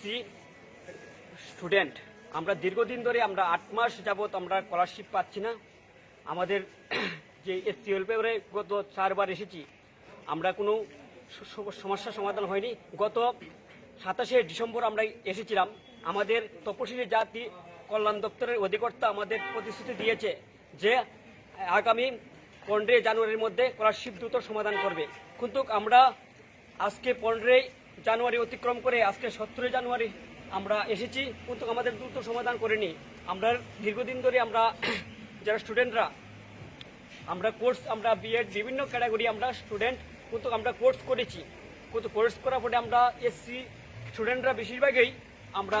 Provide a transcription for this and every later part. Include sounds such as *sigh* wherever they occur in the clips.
SC student. আমরা দীর্ঘদিন ধরে আমরা আট মাস যাবত আমরা স্কলারশিপ পাচ্ছি না। আমাদের *clears throat* যে এসসি ওয়েলফেয়ারে গত চারবার এসেছি, আমরা কোনো স- স- সমস্যার সমাধান হয়নি। গত সাতাশে ডিসেম্বর আমরা এসেছিলাম। আমাদের তপশিলি জাতি কল্যাণ দপ্তরের অধিকর্তা আমাদের প্রতিশ্রুতি দিয়েছে যে, আগামী পনেরোই জানুয়ারির মধ্যে স্কলারশিপ দ্রুত সমাধান করবে। কিন্তু আমরা আজকে পনেরোই জানুয়ারি অতিক্রম করে আজকে সতেরোই জানুয়ারি আমরা এসেছি, কিন্তু আমাদের দ্রুত সমাধান করেনি। আমরা দীর্ঘদিন ধরে আমরা *clears throat* যারা স্টুডেন্টরা, আমরা কোর্স, আমরা বিএড বিভিন্ন ক্যাটাগরি আমরা স্টুডেন্ট, কিন্তু আমরা কোর্স করেছি। কিন্তু কোর্স করার পরে আমরা এসসি স্টুডেন্টরা বেশিরভাগই আমরা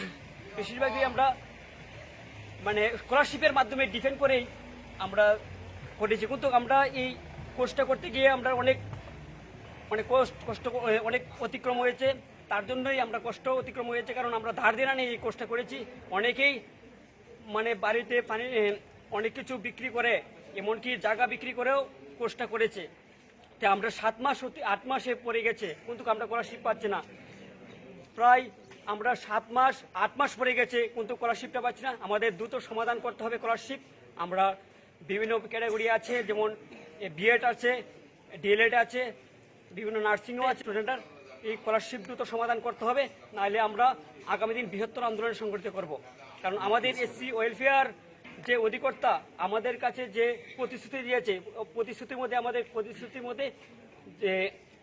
*clears throat* বেশিরভাগই আমরা মানে স্কলারশিপের মাধ্যমে ডিফেন্ড করেই আমরা করেছি। কিন্তু আমরা এই কোর্সটা করতে গিয়ে আমরা অনেক অনেক কষ্ট কষ্ট অনেক অতিক্রম হয়েছে। তার জন্যই আমরা কষ্ট অতিক্রম হয়েছে, কারণ আমরা ধার দেনা নিয়ে এই কোর্সটা করেছি। অনেকেই মানে বাড়িতে পানি অনেক কিছু বিক্রি করে, এমনকি জায়গা বিক্রি করেও কোর্সটা করেছে। তা আমরা সাত মাস আট মাসে পড়ে গেছে, কিন্তু আমরা স্কলারশিপ পাচ্ছি না। প্রায় আমরা সাত মাস, আট মাস পড়ে গেছে, কিন্তু স্কলারশিপটা পাচ্ছি না। আমাদের দ্রুত সমাধান করতে হবে স্কলারশিপ। আমরা বিভিন্ন ক্যাটাগরি আছে, যেমন বিএড আছে ডিএলএড আছে বিভিন্ন নার্সিংও আছে স্টুডেন্টার এই স্কলারশিপ দ্রুত সমাধান করতে হবে, নাহলে আমরা আগামী দিন বৃহত্তর আন্দোলন সংগঠিত করব। কারণ আমাদের এসসি ওয়েলফেয়ার যে অধিকর্তা, আমাদের কাছে যে প্রতিশ্রুতি দিয়েছে, প্রতিশ্রুতির মধ্যে, আমাদের প্রতিশ্রুতির মধ্যে যে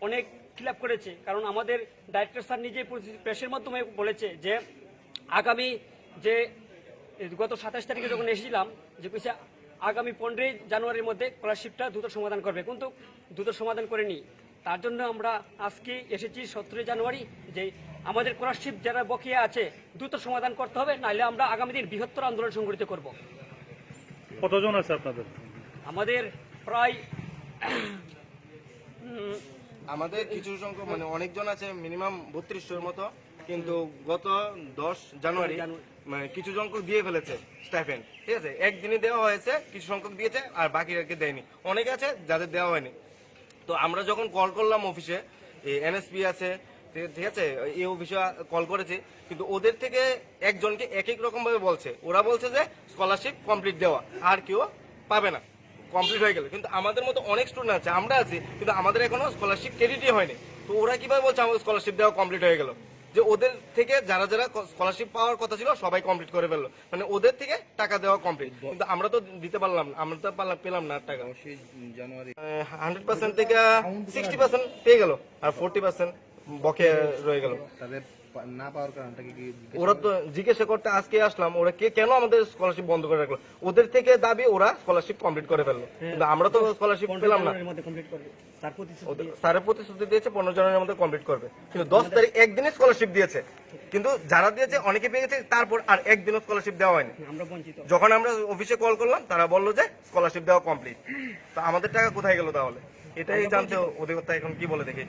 অনেক খিলাপ করেছে, কারণ আমাদের ডাইরেক্টর স্যার নিজে প্রেসের মাধ্যমে বলেছে যে, আগামী যে, গত সাতাশ তারিখে যখন এসেছিলাম, যে কইছে আগামী পনেরোই জানুয়ারির মধ্যে স্কলারশিপটা দ্রুত সমাধান করবে। কিন্তু দ্রুত সমাধান করেনি। তার জন্য আমরা আজকে এসেছি সতেরোই জানুয়ারি যে আমাদের স্কলারশিপ যারা বকেয়া আছে দ্রুত সমাধান করতে হবে নাহলে আমরা আগামী দিন বৃহত্তর আন্দোলন সংগঠিত করব। কতজন আছে আপনাদের? আমাদের প্রায় আমাদের কিছু সংখ্যক মানে অনেকজন আছে মিনিমাম বত্রিশশোর মতো কিন্তু গত দশ জানুয়ারি। মানে কিছু সংখ্যক দিয়ে ফেলেছে স্টাইফেন্ড ঠিক আছে? একদিনই দেওয়া হয়েছে কিছু সংখ্যক দিয়েছে আর বাকিদেরকে দেয়নি। অনেকে আছে যাদের দেওয়া হয়নি। তো আমরা যখন কল করলাম অফিসে এনএসপি আছে, ঠিক- আছে? এই অফিসে কল করেছি, কিন্তু ওদের থেকে একজনকে এক এক রকম ভাবে বলছে। ওরা বলছে যে স্কলারশিপ কমপ্লিট দেওয়া, আর কেউ পাবে না। কমপ্লিট হয়ে গেল। কিন্তু আমাদের মতো অনেক স্টুডেন্ট আছে, আমরা আছি, কিন্তু আমাদের এখনও স্কলারশিপ ক্রেডিটই হয়নি। তো ওরা কীভাবে বলছে আমাদের স্কলারশিপ দেওয়া কমপ্লিট হয়ে গেল? যে ওদের থেকে যারা যারা স্কলারশিপ পাওয়ার কথা ছিল, সবাই কমপ্লিট করে ফেলল। মানে ওদের থেকে টাকা দেওয়া কমপ্লিট কিন্তু আমরা তো দিতে পারলাম না, আমরা তো পেলাম না টাকা। জানুয়ারি হান্ড্রেড পার্সেন্ট থেকে সিক্সটি পার্সেন্ট পেয়ে গেল আর ফোরটি পার্সেন্ট বকে রয়ে গেল। তাদের না পাওয়ার কারণটা কি কি ওরা তো জিজ্ঞাসা করতে আজকে আসলাম ওরা কে কেন আমাদের স্কলারশিপ বন্ধ করে রাখল? ওদের থেকে দাবি ওরা স্কলারশিপ কমপ্লিট করে ফেলল। কিন্তু আমরা তো স্কলারশিপ পেলাম না। জানুয়ারির মধ্যে কমপ্লিট করবে তার প্রতিশ্রুতি ওদের স্যারের প্রতিশ্রুতি দিয়েছে পনেরো জনের মধ্যে কমপ্লিট করবে। কিন্তু দশ তারিখ একদিনে স্কলারশিপ দিয়েছে। কিন্তু যারা দিয়েছে অনেকে পেয়ে গেছে তারপর আর একদিনও স্কলারশিপ দেওয়া হয়নি। যখন আমরা অফিসে কল করলাম তারা বলল যে স্কলারশিপ দেওয়া কমপ্লিট তো আমাদের টাকা কোথায় গেল তাহলে? এটাই জানতে অধিকর্তা এখন কি বলে দেখি।